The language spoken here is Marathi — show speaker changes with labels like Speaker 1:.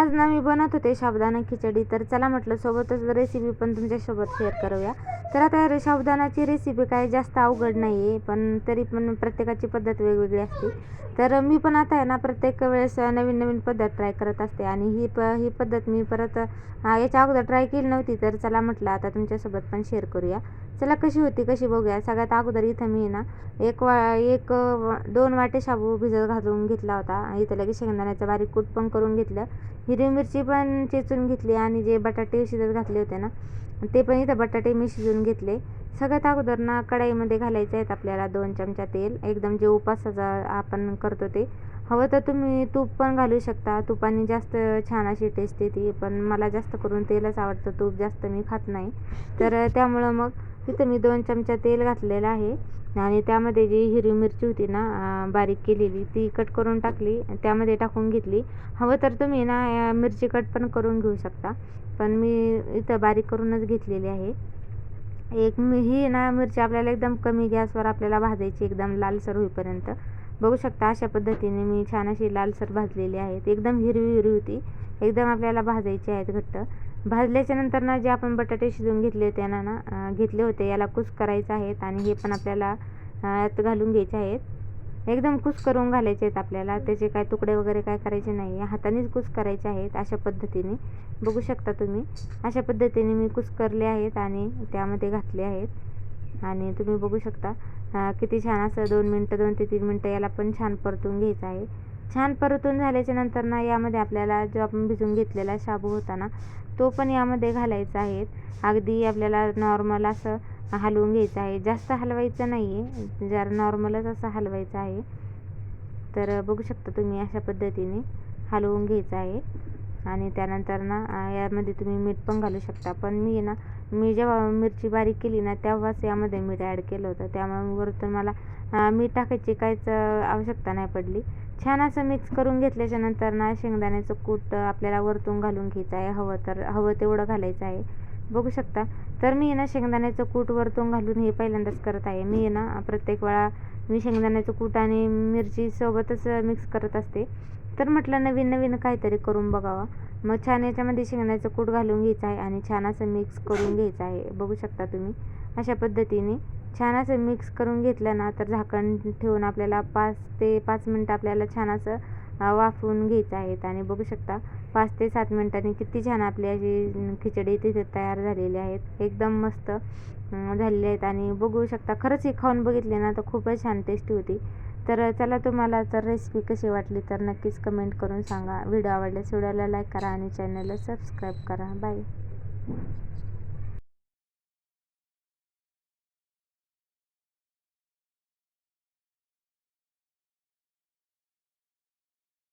Speaker 1: आज ना मी बनवत होते साबुदाणा खिचडी. तर चला म्हटलं सोबतच रेसिपी पण तुमच्यासोबत शेअर करूया. तर आता रे- साबुदाणाची रेसिपी काय जास्त अवघड नाही आहे पण तरी पण प्रत्येकाची पद्धत वेगवेगळी असते. तर मी पण आता आहे ना प्रत्येक वेळेस नवीन नवीन पद्धत ट्राय करत असते आणि ही प ही पद्धत मी परत याच्या अगोदर ट्राय केली नव्हती. तर चला म्हटलं आता तुमच्यासोबत पण शेअर करूया. चला कशी होती कशी बघूया. सगळ्यात अगोदर इथं मी ना एक वा एक वा- दोन वाटे शाबू भिजत घालून घेतला होता. इथं लगेच शेंगदाण्याचं बारीक कूट पण करून घेतलं. हिरवी मिरची पण चेचून घेतली आणि जे बटाटे शिजत घातले होते ना ते पण इथं बटाटे मी शिजवून घेतले. सगळ्यात अगोदर ना कढाईमध्ये घालायचे आहेत आपल्याला दोन चमचा तेल. एकदम जे उपासाचं आपण करतो ते. हवं तर तुम्ही तूप पण घालू शकता. तुपाने जास्त छान अशी टेस्ट येते पण मला जास्त करून तेलच आवडतं. तूप जास्त मी खात नाही. तर त्यामुळं मग इथं मी दोन चमचा तेल घातलेलं आहे. आणि त्यामध्ये जी हिरवी मिरची होती ना बारीक केलेली ती कट करून टाकली त्यामध्ये टाकून घेतली. हवं तर तुम्ही ना मिरची कट पण करून घेऊ शकता. पण मी इथं बारीक करूनच घेतलेली आहे. एक मी ही ना मिरची आपल्याला एकदम कमी गॅसवर आपल्याला भाजायची एकदम लालसर होईपर्यंत. बघू शकता अशा पद्धतीने मी छान अशी लालसर भाजलेली आहेत. एकदम हिरवी हिरवी होती. एकदम आपल्याला भाजायची आहेत घट्ट. भाजल्याच्या नंतर ना जे आपण बटाटे शिजवून घेतले होते ना ना घेतले होते याला कुस करायचं आहेत आणि हे पण आपल्याला यात घालून घ्यायचे आहेत. एकदम कुस करून घालायचे आहेत आपल्याला. त्याचे काय तुकडे वगैरे काय करायचे नाही. हातानेच कुस करायचे आहेत अशा पद्धतीने. बघू शकता तुम्ही. अशा पद्धतीने मी कुस करले आहेत आणि त्यामध्ये घातले आहेत. आणि तुम्ही बघू शकता किती छान असं दोन मिनटं दोन ते तीन मिनटं याला पण छान परतून घ्यायचं आहे. छान परतून झाल्याच्यानंतर ना यामध्ये आपल्याला जो आपण भिजून घेतलेला शाबू होता ना तो पण यामध्ये घालायचा आहे. अगदी आपल्याला नॉर्मल असं हलवून घ्यायचं आहे. जास्त हलवायचं नाही आहे जरा नॉर्मलच असं हलवायचं आहे तर बघू शकता तुम्ही अशा पद्धतीने हलवून घ्यायचं आहे. आणि त्यानंतर ना यामध्ये तुम्ही मीठ पण घालू शकता. पण मी ना मी जेव्हा मिरची बारीक केली ना तेव्हाच यामध्ये मीठ ॲड केलं होतं. त्यामुळे वरतून मला मीठ टाकायची काहीच आवश्यकता नाही पडली. छान असं मिक्स करून घेतल्याच्या नंतर ना शेंगदाण्याचं कूट आपल्याला वरतून घालून घ्यायचं आहे. हवं तर हवं तेवढं घालायचं आहे. बघू शकता. तर मी ना शेंगदाण्याचं कूट वरतून घालून हे पहिल्यांदाच करत आहे. मी ना प्रत्येक वेळा मी शेंगदाण्याचं कूट आणि मिरची सोबतच मिक्स करत असते. तर म्हटलं नवीन नवीन काहीतरी करून बघावं. मग छान याच्यामध्ये शेंगदाण्याचं कूट घालून घ्यायचं आहे आणि छान असं मिक्स करून घ्यायचं आहे. बघू शकता तुम्ही. अशा पद्धतीने छान असं मिक्स करून घेतलं ना तर झाकण ठेवून आपल्याला पाच ते पाच मिनटं आपल्याला छान असं वाफवून घ्यायचं आहेत आणि बघू शकता पाच ते सात मिनटांनी किती छान आपली अशी खिचडी तिथे तयार झालेली आहेत. एकदम मस्त झालेली आहेत. आणि बघू शकता खरंच ही खाऊन बघितली ना तर खूपच छान टेस्टी होती. तर चला तुम्हाला तर रेसिपी कशी वाटली तर नक्कीच कमेंट करून सांगा. व्हिडिओ आवडल्यास व्हिडिओला लाईक करा आणि चॅनलला सबस्क्राईब करा. बाय